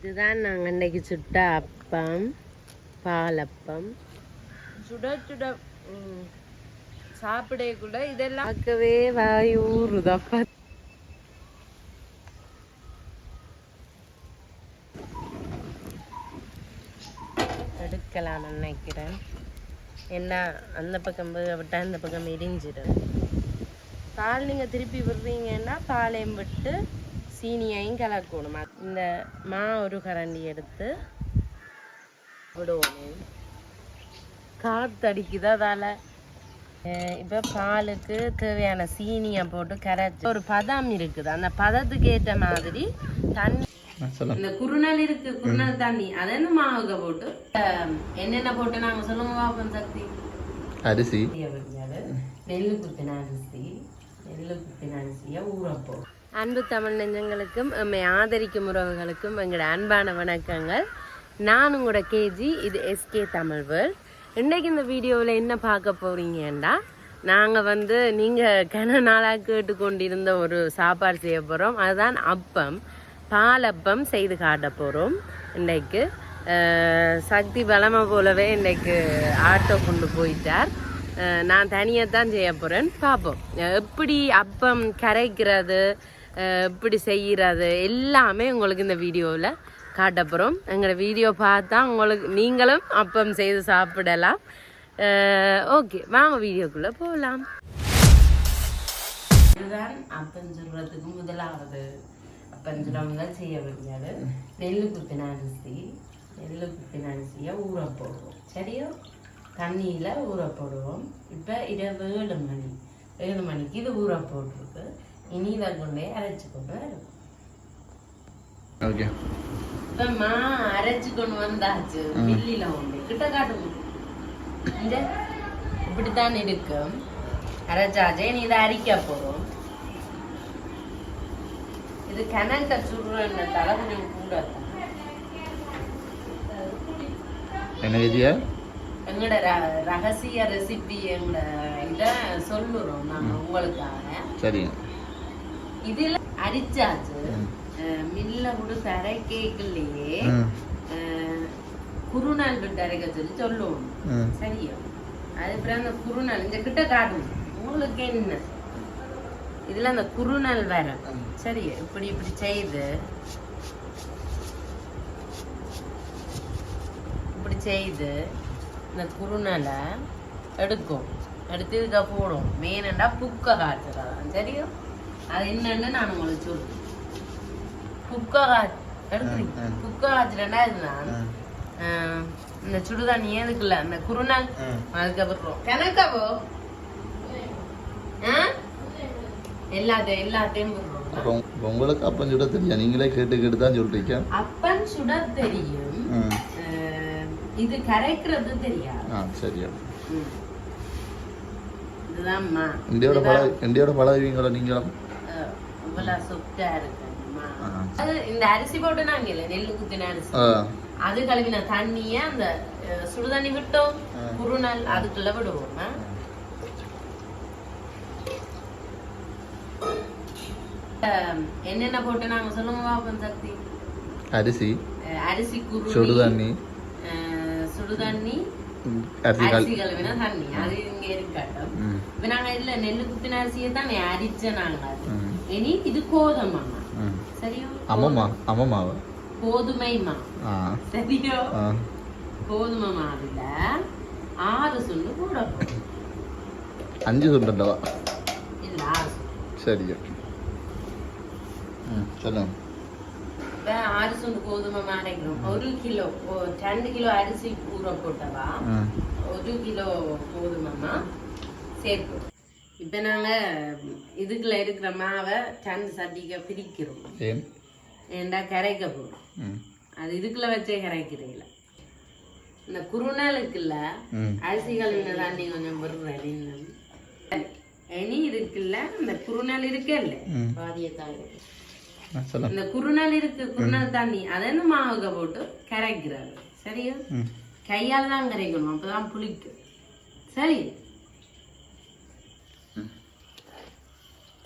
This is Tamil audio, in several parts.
இதுதான் நாங்கள் இன்னைக்கு சுட்ட அப்பம் பாலப்பம். சுட சுட ம், சாப்பிடக்குள்ள இதெல்லாம் பார்க்கவே வாயூறுதப்பா எடுக்கலாம் நினைக்கிறேன். என்ன அந்த பக்கம் விட்டா இந்த பக்கம் எரிஞ்சிடும் பால் நீங்கள் திருப்பி விடுறீங்கன்னா பாலையும் விட்டு சீனியையும் கலக்கணும் இந்த மா ஒரு கரண்டி எடுத்து விடுவோம். காத்தடிக்குது அதால். இப்போ பாலுக்கு தேவையான சீனியை போட்டு கரைச்சி ஒரு பதம் இருக்குது. அந்த பதத்துக்கு ஏற்ற மாதிரி தண்ணி இந்த குருணல் இருக்கு குருணல் தண்ணி. அதை இந்த மாவுக போட்டு என்னென்ன போட்டு நாங்கள் சொல்லுங்க பாப்போம் சக்தி. அரிசி. நெல்லு குத்தின அரிசி நெல்லு குத்தின அரிசியை ஊறப்போ அன்பு தமிழ் நெஞ்சங்களுக்கும் எம்மை ஆதரிக்கும் உறவுகளுக்கும் எங்களோட அன்பான வணக்கங்கள். நான் உங்களோட கேஜி இது எஸ்கே தமிழ் வேர்ல்ட் இன்றைக்கு இந்த வீடியோவில் என்ன பார்க்க போகிறீங்கன்னா நாங்கள் வந்து நீங்கள் கன நாளாக கேட்டுக்கொண்டிருந்த ஒரு சாப்பாடு செய்ய போகிறோம் அதுதான் அப்பம். பாலப்பம் செய்து காட்ட போகிறோம் இன்றைக்கு சக்தி பலமை போலவே இன்றைக்கு ஆட்டோ கொண்டு போயிட்டார். நான் தனியாக தான் செய்ய போகிறேன் பார்ப்போம். எப்படி அப்பம் கரைக்கிறது இப்படி செய்கிறது எல்லாமே உங்களுக்கு இந்த வீடியோவில் காட்டப்புறம். எங்களோட வீடியோ பார்த்தா உங்களுக்கு நீங்களும் அப்பம் செய்து சாப்பிடலாம். ஓகே வாங்க வீடியோக்குள்ளே போகலாம் இதுதான் அப்பம் சொல்கிறதுக்கு முதலாவது. அப்பம் முதல் செய்ய வேண்டியது. நெல் குத்தின அரிசி நெல் குத்தின அரிசியை ஊற போடுவோம். சரியா? தண்ணியில் ஊற போடுவோம். இப்போ இரவு ஏழு மணி. ஏழு மணிக்கு இது ஊற போட்டிருக்கு இனி இதை கொண்டே அரைச்சி கொண்டு வரும் ஓகே. மா அரைச்சு கொண்டு வந்தாச்சு மில்லில உண்டு. கிட்ட காட்டு இந்த இப்படித்தான் இருக்கும். அரைச்சாச்சே. நீ இதை அரிக்க போறோம். இது கணக்க சுடுறதுனால கொஞ்சம் கூட. என்ன எங்களோட ர- ரகசிய ரெசிபி எங்களோட இதை சொல்லுறோம் நாங்க உங்களுக்காக. சரிங்க. இதுல அரிச்சாச்சு மில்ல கொடுத்து அரைக்கேக்கலையே ம். அஹ் குருநாள் விட்டு அரைக்க சொல்லி சொல்லுவோம். சரியா? அதுக்கப்புறம் அந்த குருநாள் இந்த கிட்ட காட்டும் உங்களுக்கு என்ன? இதுல அந்த குருநாள் வேற. சரி இப்படி இப்படி செய்து. இப்படி செய்து இந்த குருநாளை எடுக்கும். எடுத்து இதுக்கு போடும். மெயினண்டா புக்க காய்ச்சலாம் சரியா? அது என்னன்னு நான் உங்களுக்கு சொல்றேன். காய்ச்ச எடுக்கிறீங்க ம், ம். புக்க காய்ச்சலண்டா இதுதான் ம். ஆஹ் இந்த சுடுதண்ணி ஏதுக்குல்ல அந்த குருநாள். அதுக்கப்புறம். கணக்காவோ? எல்லாத்தையும் எல்லாத்தையும் உங்களுக்கு அப்பம் சுட தெரியும் நீங்களே கேட்டு கேட்டு தான் சொல்றீங்க. அப்பன் சுட தெரியும். இது கரைக்கிறது தெரியாது. ஆ சரியா ம். இதுதான்மா இந்தியோட பழ இந்தியோட பழகுவீங்களா நீங்களும் ஆ. அது இந்த அரிசி போட்டு நாங்க இல்ல நெல்லு குத்தின அரிசி. அது கழுவின தண்ணிய அந்த சுடுதண்ணி விட்டோம் ஆ. குறுநாள் அதுக்குள்ள விடுவோம் என்னென்ன போட்டு நாங்க சொல்லுங்க சக்தி. அரிசி. அரிசி குருணி சுடுதண்ணி. சுடுதண்ணி அரிசி கழுவின தண்ணி. அது இங்க இருக்கட்டும். இப்ப நாங்க இதுல நெல்லு குத்தின அரிசியை தான் அரிச்ச நாங்க. இனி இது கோதுமை சரியோ அம்மம்மா அம்மம்மாவா கோதுமை மா சரியோ கோதுமை மாவுல ஆறு சுண்டு போறோம் அஞ்சு சுண்டண்டவா இல்ல ஆறு சரியா சொல்லுங்க ஆறு சுண்டு கோதுமை மாடைக்கிறோம் ஒரு கிலோ ரெண்டு கிலோ அரிசி ஊற போட்டவா ஒரு கிலோ கோதுமைமா சேர்ப்போம் இப்ப நாங்க இதுக்குள்ள இருக்கிற மாவை ரெண்டு சட்டிக்க பிரிக்கிறோம். ஏண்டா கரைக்க போறோம். ம். அது இதுக்குள்ள வச்சே கரைக்கிறீங்கள? இந்த குருநாளுக்குள்ள ம். அரிசி கழுவின தண்ணி கொஞ்சம் விடுறேன் இனி இருக்குல்ல இந்த குருநாள் இருக்கல்ல? இந்த குருநாள் இருக்கு குருநாள் தண்ணி அதை இந்த மாவுக போட்டு கரைக்கிறாங்க சரியா? கையால தான் கரைக்கணும் அப்பதான் புளிக்கும். சரி.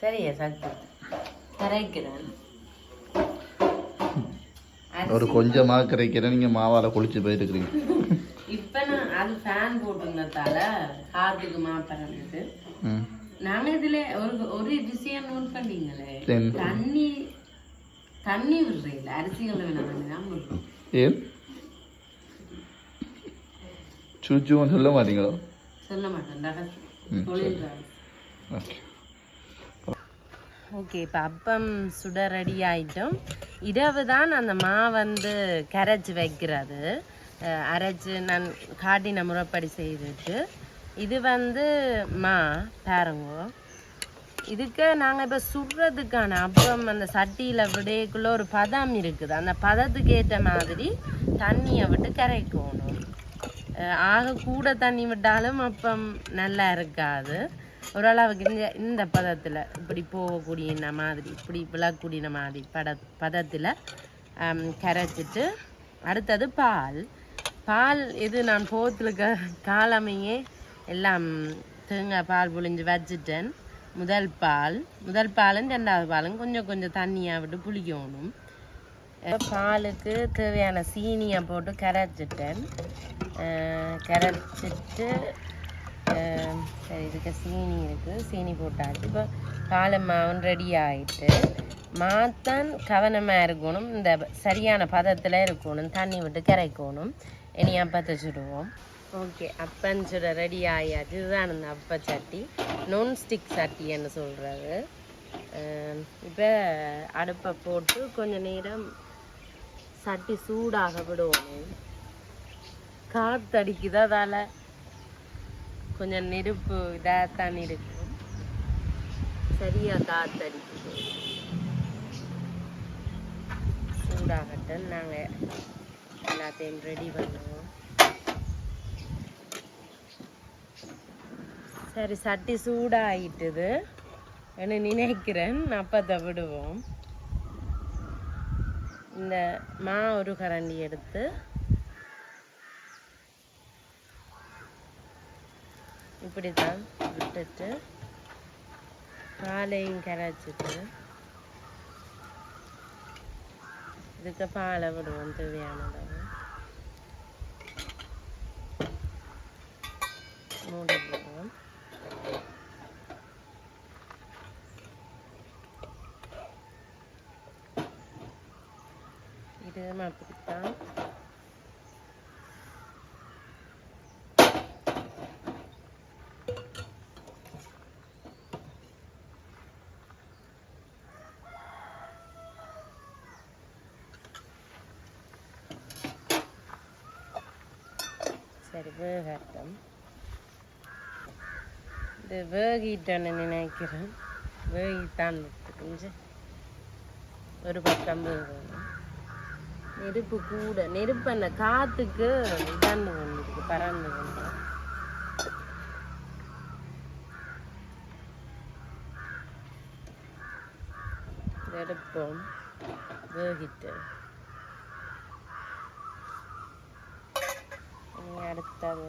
சரியா சக்தி கரைக்கிறேன். ஒரு கொஞ்சமாக கிடைக்கிற நீங்கள் மாவால் குளிச்சு போயிருக்கிறீங்க இப்ப நான் அது ஃபேன் போட்டிருந்ததால காத்துக்கு ம். நாங்க இதுல ஒரு ஒரு விஷயம் நோட் பண்ணீங்களே. தண்ணி தண்ணி விடுறீங்களா அரிசிகளை வேணாம் ஏன்? சூச்சுவும் சொல்ல மாட்டீங்களோ? சொல்ல மாட்டேன் தொழில். ஓகே. ஓகே இப்போ அப்பம் சுட ரெடி ஆகிட்டோம் இரவு தான் அந்த மா வந்து கரைச்சி வைக்கிறது. அரைச்சி நான் காட்டின முறைப்படி செய்துட்டு இது வந்து மா பாருங்க. இதுக்கு நாங்கள் இப்போ சுடுறதுக்கான அப்பம் அந்த சட்டியில் விடையக்குள்ளே ஒரு பதம் இருக்குது. அந்த பதத்துக்கு ஏற்ற மாதிரி தண்ணியை விட்டு கரைக்கணும். ஆக கூட தண்ணி விட்டாலும் அப்பம் நல்லா இருக்காது. ஓரளவுக்கு இந்த இந்த பதத்தில் இப்படி போகக்கூடிய இந்த மாதிரி இப்படி விழக்கூடிய மாதிரி பட பதத்தில் கரைச்சிட்டு அடுத்தது பால். பால் இது நான் போத்தில் க காலமையே எல்லாம் தேங்காய் பால் புழிஞ்சு வச்சுட்டேன். முதல் பால் முதல் பாலும் ரெண்டாவது பாலும் கொஞ்சம் கொஞ்சம் தண்ணியாக விட்டு புளிக்கணும். பாலுக்கு தேவையான சீனியை போட்டு கரைச்சிட்டேன். கரைச்சிட்டு சரி இதுக்கு சீனி இருக்குது சீனி போட்டாச்சு. இப்போ பாலை மாவும் ரெடி ஆகிட்டு மாத்தான் கவனமாக இருக்கணும். இந்த சரியான பதத்தில் இருக்கணும். தண்ணி விட்டு கரைக்கணும். இனி அப்பத்தை சுடுவோம். ஓகே அப்பன் சுட ரெடி ஆகியாச்சு இதுதான் அந்த அப்ப சட்டி. நோன் ஸ்டிக் சட்டின்னு சொல்கிறது இப்போ அடுப்பை போட்டு கொஞ்சம் நேரம் சட்டி சூடாக விடுவோம். காற்றடிக்குது அதால்? கொஞ்சம் நெருப்பு இதாகத்தான் இருக்கு. சரியாக காத்தடிக்குது. சூடாகட்டும் நாங்கள் எல்லாத்தையும் ரெடி பண்ணுவோம். சரி சட்டி சூடாயிட்டுது. என்ன நினைக்கிறேன் அப்பத்தை விடுவோம். இந்த மா ஒரு கரண்டி எடுத்து இப்படி தான் விட்டுட்டு பாலையும் கரைச்சிட்டு இதுக்கு பாலை விடுவோம் தேவையான அளவு மூடி போடுவோம் இதுவும் அப்படித்தான் சரி வேகட்டும். இது வேகிட்டேன்னு நினைக்கிறேன். வேகித்தான் கொஞ்சம். ஒரு பக்கம் வேகணும். நெருப்பு கூட நெருப்பு அந்த காத்துக்கு இதாண்டு வந்துருக்கு பறந்து வந்து இதை எடுப்போம். வேகிட்டு இனி அடுத்தது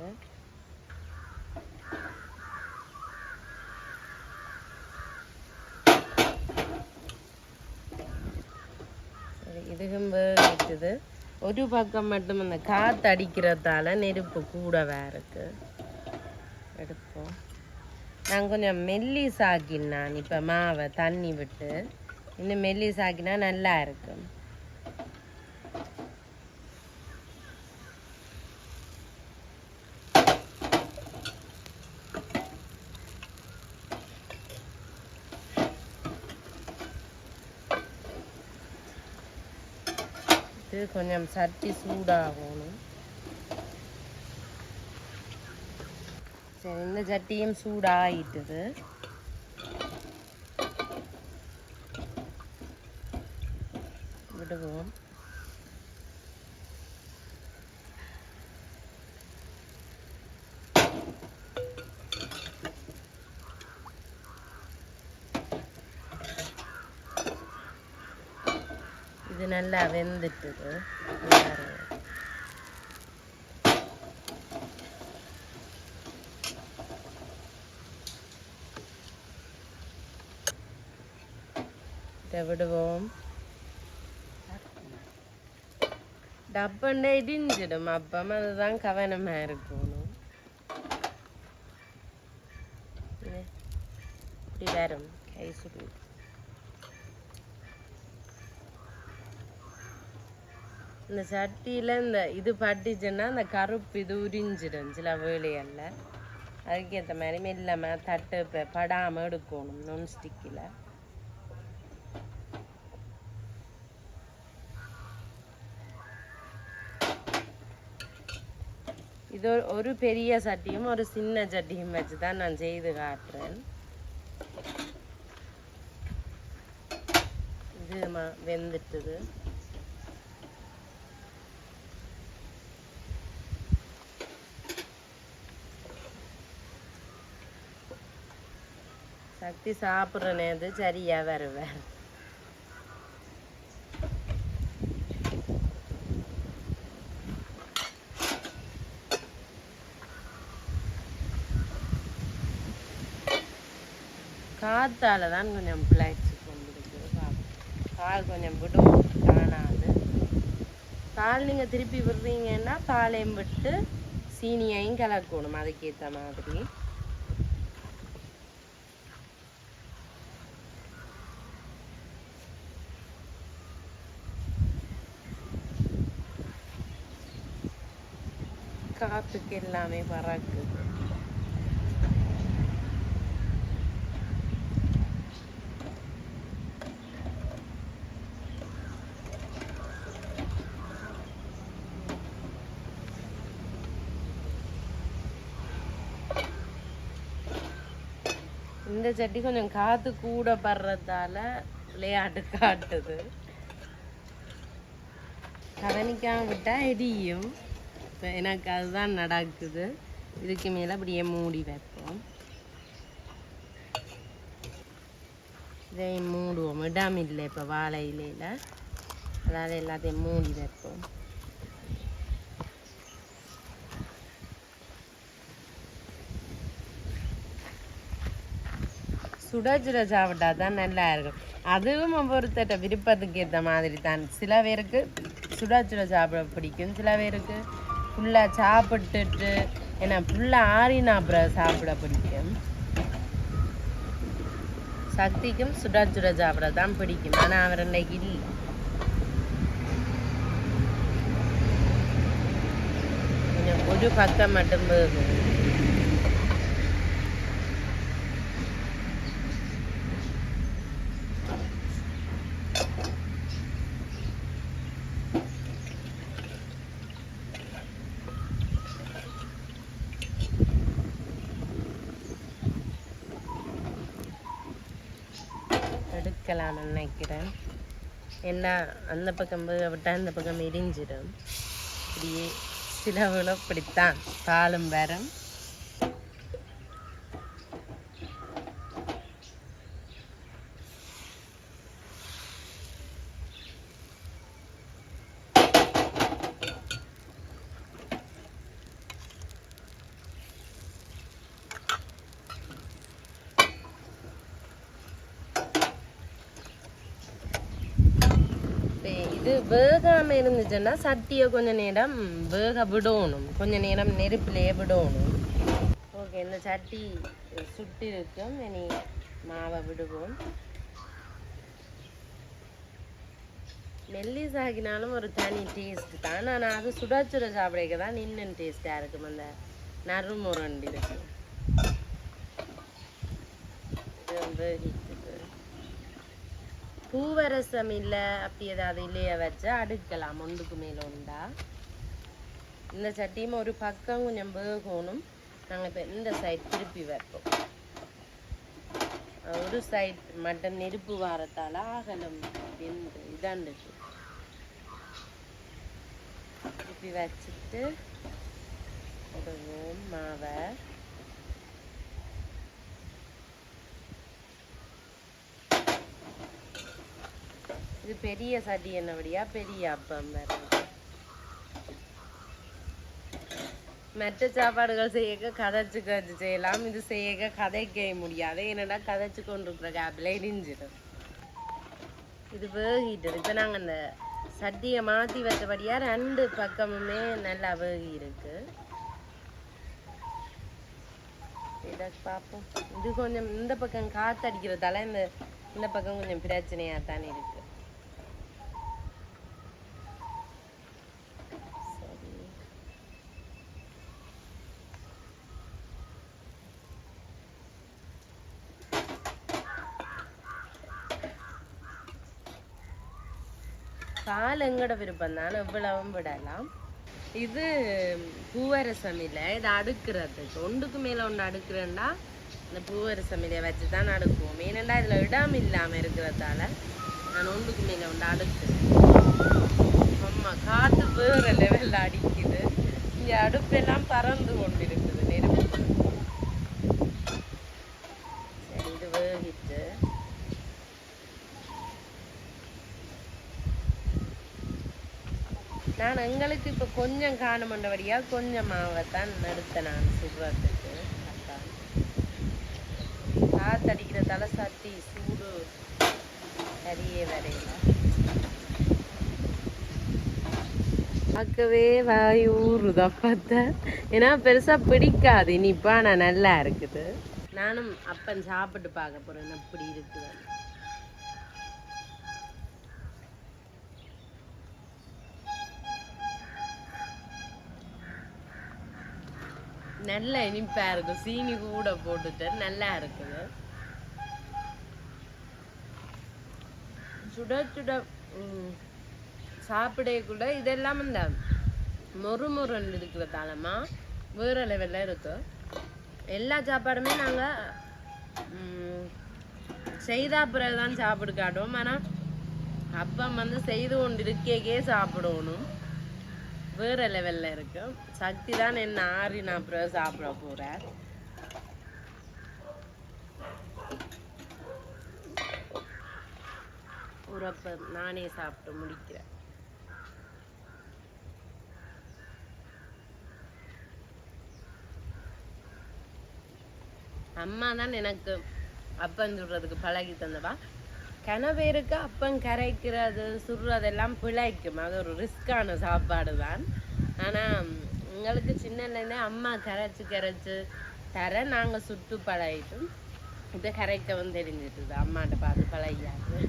சரி வேகிட்டுது ஒரு பக்கம் மட்டும் இந்த காற்று அடிக்கிறதால நெருப்பு கூடவே இருக்கு. எடுப்போம். நான் கொஞ்சம் மெல்லி சாக்கினான் இப்போ மாவை தண்ணி விட்டு. இன்னும் மெல்லி சாக்கினா நல்லா இருக்கும். இது கொஞ்சம் சட்டி சூடாகணும். சரி இந்த சட்டியும் சூடாகிட்டுது விடுவோம் இது நல்லா வெந்துட்டுது இதை விடுவோம் டப்பண்டே இடிஞ்சிடும் அப்பம் அதுதான் கவனமாக இருக்கணும் இப்படி வரும் கை சுடு இந்த சட்டியில் இந்த இது பட்டுச்சுன்னா அந்த கருப்பு இது உறிஞ்சிடும் சில வேலைகளில் அதுக்கேற்ற மாதிரி மெல்லாமல் தட்டு படாமல் எடுக்கணும் நான்ஸ்டிக்கில் இது ஒரு- பெரிய சட்டியும் ஒரு சின்ன சட்டியும் வச்சு தான் நான் செய்து காட்டுறேன். இது வெந்துட்டுது. சக்தி சாப்பிட்ற நேரத்து சரியா வருவேன் காத்தால தான் கொஞ்சம் பிளாக்ஸ் கொண்டிருக்கு கால் கொஞ்சம் விடும் காணாது. கால் நீங்கள் திருப்பி விடுறீங்கன்னா பாலையும் விட்டு சீனியையும் கலக்கணும் அதுக்கேற்ற மாதிரி. காத்துக்கு எல்லாமே பறக்குது இந்த சட்டி கொஞ்சம் காத்து கூட படுறதால விளையாட்டு காட்டுது. கவனிக்காம விட்டா எரியும் வைப்பேன் எனக்கு அதுதான் நடக்குது. இதுக்கு மேலே அப்படியே மூடி வைப்போம். இதை மூடுவோம். இடம் இல்லை இப்போ வாழை இலையில. அதாவது எல்லாத்தையும் மூடி வைப்போம். சுட சுட சாப்பிட்டா தான் நல்லா இருக்கும். அதுவும் ஒவ்வொருத்தட்ட விருப்பத்துக்கு ஏற்ற மாதிரி தான். சில பேருக்கு சுட சுட சாப்பிட பிடிக்கும். சில பேருக்கு ஃபுல்லாக சாப்பிட்டுட்டு ஏன்னா ஃபுல்லாக ஆறினா அப்புறம் சாப்பிட பிடிக்கும். சக்திக்கும் சுடா சுட சாப்பிட தான் பிடிக்கும். ஆனால் அவர் இன்னைக்கு இல்லை. கொஞ்சம் ஒரு பக்கம் மட்டும் போதும் எடுக்கலாம்னு நினைக்கிறேன் ஏன்னா அந்த பக்கம் வேக விட்டா இந்த பக்கம் எரிஞ்சிடும் இப்படியே சிலவுல இப்படித்தான் பாலும் வரும் இப்ப இது வேகாம இருந்துச்சுன்னா சட்டியை கொஞ்ச நேரம் வேக விடணும். கொஞ்ச நேரம் நெருப்பிலேயே விடணும். ஓகே இந்த சட்டி சுட்டு இருக்கும். இனி மாவை விடுவோம். நெல்லி சாகினாலும் ஒரு தனி டேஸ்ட் தான். ஆனால் அது சுட சுட சாப்பிடக்க தான் இன்னும் டேஸ்ட்டாக இருக்கும். அந்த நறுமுரண்டு இருக்கு. பூவரசம் இல்லை அப்படி ஏதாவது இல்லையா வச்சா அடுக்கலாம். முண்டுக்கு மேலே உண்டா? இந்த சட்டியும் ஒரு பக்கம் கொஞ்சம் வேகணும். நாங்கள் இப்போ இந்த சைட் திருப்பி வைப்போம். ஒரு சைட் மட்டும் நெருப்பு வாரத்தால் ஆகலம் வெந்து இதாண்டுச்சு திருப்பி வச்சுட்டு விடுவோம் இது பெரிய சட்டி என்னபடியா பெரிய அப்பம் மற்ற சாப்பாடுகள் செய்யக்க கதைச்சு கதைச்சு செய்யலாம். இது செய்யக்க கதைக்க முடியாது. என்னடா கதைச்சு கொண்டு இருக்கிற கேப்பில் இடிஞ்சிடும். இது வேகிட்டு இப்போ நாங்கள் அந்த சட்டியை மாற்றி வச்சபடியாக ரெண்டு பக்கமுமே நல்லா வேகி இருக்கு இதை பார்ப்போம். இது கொஞ்சம் இந்த பக்கம் காற்றடிக்கிறதால இந்த இந்த பக்கம் கொஞ்சம் பிரச்சனையாக தான் இருக்கு சரி பால் எங்கட விருப்பம் தான் எவ்வளவும் விடலாம். இது பூவரசம் இல்லை இதை அடுக்கிறதுக்கு ஒன்றுக்கு மேலே ஒன்று அடுக்கிறேன்டா இந்த பூவரசம் இலையை வச்சு தான் அடுக்குவோம். ஏனெண்டா இதில் இடம் இல்லாமல் இருக்கிறதால நான் ஒன்றுக்கு மேலே ஒன்று அடுக்குறேன். ஆமாம் காற்று வேறு லெவலில் அடிக்குது. இங்கே அடுப்பெல்லாம் பறந்து கொண்டிருக்குது இருக்குது நெருப்பு சரி இது வேகிட்டு நான் எங்களுக்கு இப்போ கொஞ்சம் காணமண்டபடியாக கொஞ்சம் மாவைத்தான் நிறுத்த நான் சுடுறதுக்கு அதான் காத்தடிக்கிறதால சட்டி சூடு சரியே வரையில. பார்க்கவே வாய் ஊறுதா பார்த்தா. ஏன்னா பெருசா பிடிக்காது. இனிப்பா நான் நல்லா இருக்குது. நானும் அப்பன் சாப்பிட்டு பார்க்க போறேன். எப்படி இருக்குது நல்ல இனிப்பா இருக்கும். சீனி கூட போட்டுட்டு நல்லா இருக்குது. சுட சுட ம், சாப்பிடக்குள்ள இதெல்லாம் இந்த மொறு மொறுன்னு இருக்கிறதாலமா வேற லெவலில் இருக்கு. எல்லா சாப்பாடுமே நாங்கள் செய்தா பிறகு தான் சாப்பிடு காட்டுவோம். ஆனால் அப்பம் வந்து செய்து கொண்டு இருக்கேக்கே சாப்பிடணும். வேற லெவல்ல இருக்கு. சக்தி தான் என்ன ஆறி நான் அப்புறம் சாப்பிட போறேன். உரப்ப நானே சாப்பிட்டு முடிக்கிறேன். அம்மா தான் எனக்கு அப்பம் சொல்றதுக்கு பழகி தந்தவா? கணவேருக்கு அப்பம் கரைக்கிறது சுடுறதெல்லாம் பிழைக்கும். அது ஒரு ரிஸ்கான சாப்பாடு தான். ஆனால் எங்களுக்கு சின்னலேருந்தே அம்மா கரைச்சி கரைச்சி தர நாங்கள் சுட்டு பழகிட்டோம். இதை கரைக்கவும் தெரிஞ்சிட்டுது. அம்மாட்ட பார்த்து பழகியாது.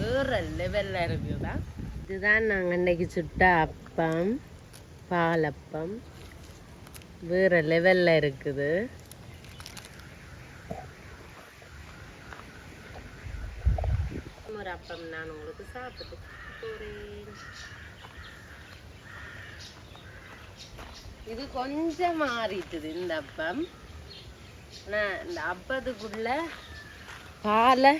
வேறு லெவலில் இருக்குதான் இதுதான் நாங்கள் இன்றைக்கி சுட்ட அப்பம் பாலப்பம் வேறு லெவலில் இருக்குது ஒரு அப்பம் நான் உங்களுக்கு சாப்பிட்டு போறேன் இது கொஞ்சம் மாறிட்டுது இந்த அப்பம். ஆனால் இந்த அப்பத்துக்குள்ள பாலை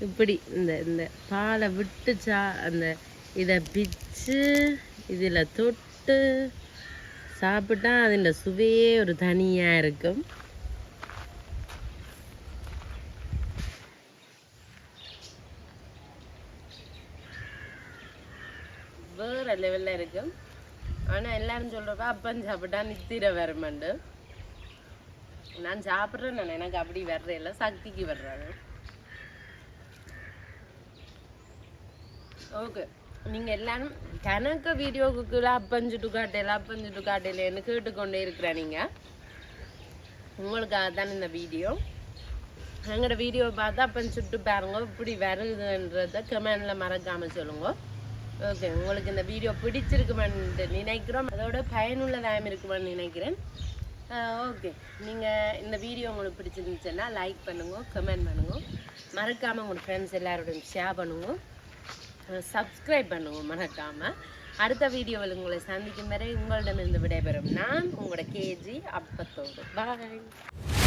இப்படி இந்த இந்த பாலை விட்டு சா அந்த இதை பிச்சு இதில் தொட்டு சாப்பிட்டா அதில் சுவையே ஒரு தனியாக இருக்கும் வேற லெவல்ல இருக்கு. ஆனா எல்லாரும் சொல்கிறப்ப அப்பன் சாப்பிட்டா நித்திர வரமண்டு நான் சாப்பிட்றேன் நான் எனக்கு அப்படி வர்றதில்ல சக்திக்கு வர்றாரு ஓகே நீங்க எல்லாரும் கணக்கு வீடியோக்குள்ள அப்பஞ்சுட்டு காட்டையில அப்பஞ்சுட்டு காட்டையிலன்னு கேட்டுக்கொண்டே இருக்கிற நீங்க உங்களுக்காக தான் இந்த வீடியோ. எங்களோட வீடியோ பார்த்து அப்பன் சுட்டு பாருங்க இப்படி வருதுன்றத கமெண்ட்ல மறக்காம சொல்லுங்க. ஓகே உங்களுக்கு இந்த வீடியோ பிடிச்சிருக்குமென்னு நினைக்கிறோம். அதோட பயனுள்ளதாகவும் இருக்குமென்னு நினைக்கிறேன். ஓகே நீங்கள் இந்த வீடியோ உங்களுக்கு பிடிச்சிருந்துச்சுன்னா லைக் பண்ணுங்க கமெண்ட் பண்ணுங்க. மறக்காமல் உங்களோட ஃப்ரெண்ட்ஸ் எல்லாரோடையும் ஷேர் பண்ணுங்க. சப்ஸ்கிரைப் பண்ணுங்க மறக்காமல் அடுத்த வீடியோவில் உங்களை சந்திக்கும் வரை உங்களிடமிருந்து விடைபெறும் நான் உங்களோட கேஜி அப்பத்தோடு. பாய்